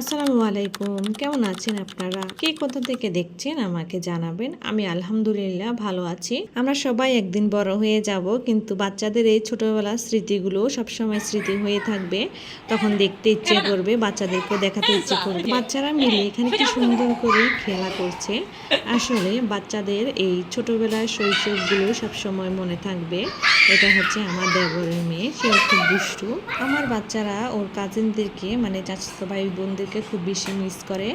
আসসালামু আলাইকুম। কেমন আছেন আপনারা? কে কোথা থেকে দেখছেন আমাকে জানাবেন। আমি আলহামদুলিল্লাহ ভালো আছি। আমরা সবাই একদিন বড় হয়ে যাব, কিন্তু বাচ্চাদের এই ছোটবেলার স্মৃতিগুলো সবসময় স্মৃতি হয়ে থাকবে। তখন দেখতে ইচ্ছে করবে, বাচ্চাদেরকে দেখাতে ইচ্ছে করবে। বাচ্চারা মিলে এখানে কি সুন্দর করে খেলা করছে। আসলে বাচ্চাদের এই ছোটবেলার শৈশবগুলো সবসময় মনে থাকবে। এটা হচ্ছে আমার দেবরের মেয়ে, সেও খুব দুষ্টু। আমার বাচ্চারা ওর কাজিনদেরকে মানে চাচাতো ভাই বোনদেরকে খুব বেশি মিস করে।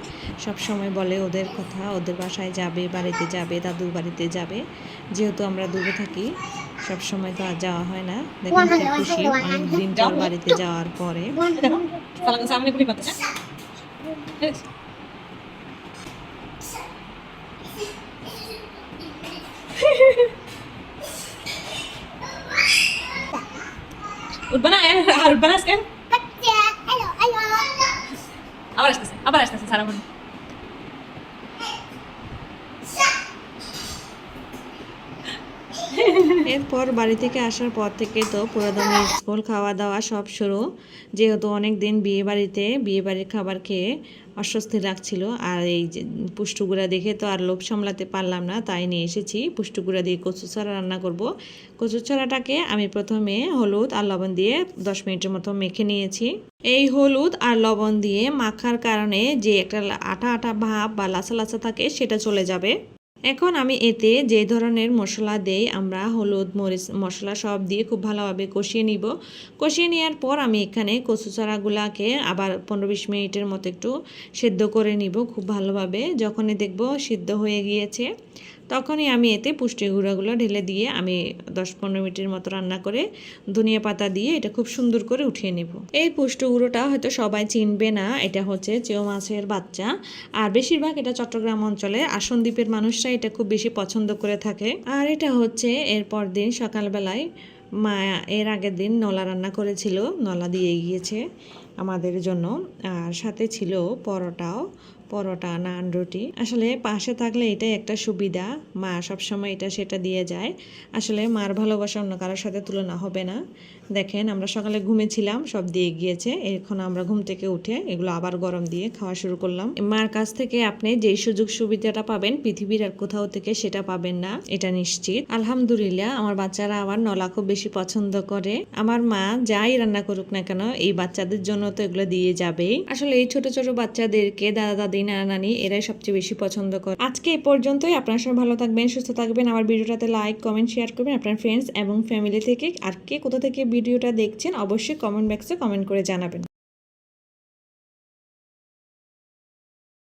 সব সময় বলে ওদের কথা ওদের বাসায় যাবে বাড়িতে যাবে দাদুর বাড়িতে যাবে। যেহেতু আমরা দূরে থাকি সব সময় তো আর যাওয়া হয় না। দেখুন কি খুশি। অনেক দিন পর বাড়িতে যাওয়ার পরে। ko উঠবে না আর উঠবে না আজকে আবার আসতেছে সারাক্ষণ। এরপর বাড়ি থেকে আসার পর থেকে তো পুরোদমে স্কুল খাওয়া দাওয়া সব শুরু। যেহেতু অনেক দিন বিয়ে বাড়িতে, বিয়ে বাড়ির খাবার খেয়ে অস্বস্তি লাগছিল। আর এই যে পুষ্টুগুড়া দেখে তো আর লোভ সামলাতে পারলাম না, তাই নিয়ে এসেছি পুষ্টুগুড়া দিয়ে কচু ছড়া রান্না করব। কচু ছড়াটাকে আমি প্রথমে হলুদ আর লবণ দিয়ে দশ মিনিটের মতো মেখে নিয়েছি। এই হলুদ আর লবণ দিয়ে মাখার কারণে যে একটা আটা আটা ভাব বা লাচা লাচা থাকে, সেটা চলে যাবে। এখন আমি এতে যে ধরনের মশলা দেই, আমরা হলুদ, মরিচ মশলা সব দিয়ে খুব ভালোভাবে কষিয়ে নিব। কষিয়ে নেওয়ার পর আমি এখানে কচু চারাগুলাকে আবার পনেরো বিশ মিনিটের মতো একটু সেদ্ধ করে নিব খুব ভালোভাবে। যখনই দেখব সিদ্ধ হয়ে গিয়েছে তখনই আমি এতে পুষ্টি গুঁড়াগুলো ঢেলে দিয়ে আমি দশ পনেরো মিনিটের মতো রান্না করে ধনিয়া পাতা দিয়ে এটা খুব সুন্দর করে উঠিয়ে নেব। এই পুষ্টি গুঁড়োটা হয়তো সবাই চিনবে না, এটা হচ্ছে চেও মাছের বাচ্চা। আর বেশিরভাগ এটা চট্টগ্রাম অঞ্চলে আসন দ্বীপের মানুষরা এটা খুব বেশি পছন্দ করে থাকে। আর এটা হচ্ছে এরপর দিন সকালবেলায় মা এর আগের দিন নলা রান্না করেছিল, নলা দিয়ে গিয়েছে আমাদের জন্য। আর সাথে ছিল পরোটাও। পরোটা নান রুটি। আসলে পাশে থাকলে এটাই একটা সুবিধা। মা সবসময় এটা সেটা দিয়ে যায়। আসলে মার ভালোবাসা অন্য কারোর সাথে তুলনা হবে না। দেখেন, আমরা সকালে ঘুমেছিলাম, সব দিয়ে গিয়েছে। এখন আমরা ঘুম থেকে উঠে এগুলো আবার গরম দিয়ে খাওয়া শুরু করলাম। মার কাছ থেকে আপনি যেই সুযোগ সুবিধাটা পাবেন, পৃথিবীর আর কোথাও থেকে সেটা পাবেন না, এটা নিশ্চিত। আলহামদুলিল্লাহ, আমার বাচ্চারা আবার নলা খুব বেশি পছন্দ করে। আমার মা যাই রান্না করুক না কেন, এই বাচ্চাদের জন্য তো এগুলো দিয়ে যাবেই। আসলে এই ছোট ছোট বাচ্চাদেরকে দাদা দাদি নানা নানি, এরাই সবচেয়ে বেশি পছন্দ করে। আজকে এ পর্যন্তই। আপনার সবাই ভালো থাকবেন, সুস্থ থাকবেন। আমার ভিডিওটাতে লাইক কমেন্ট শেয়ার করবেন আপনার ফ্রেন্ডস এবং ফ্যামিলি থেকে। আর কে কোথা থেকে ভিডিওটা দেখছেন, অবশ্যই কমেন্ট বক্সে কমেন্ট করে জানাবেন।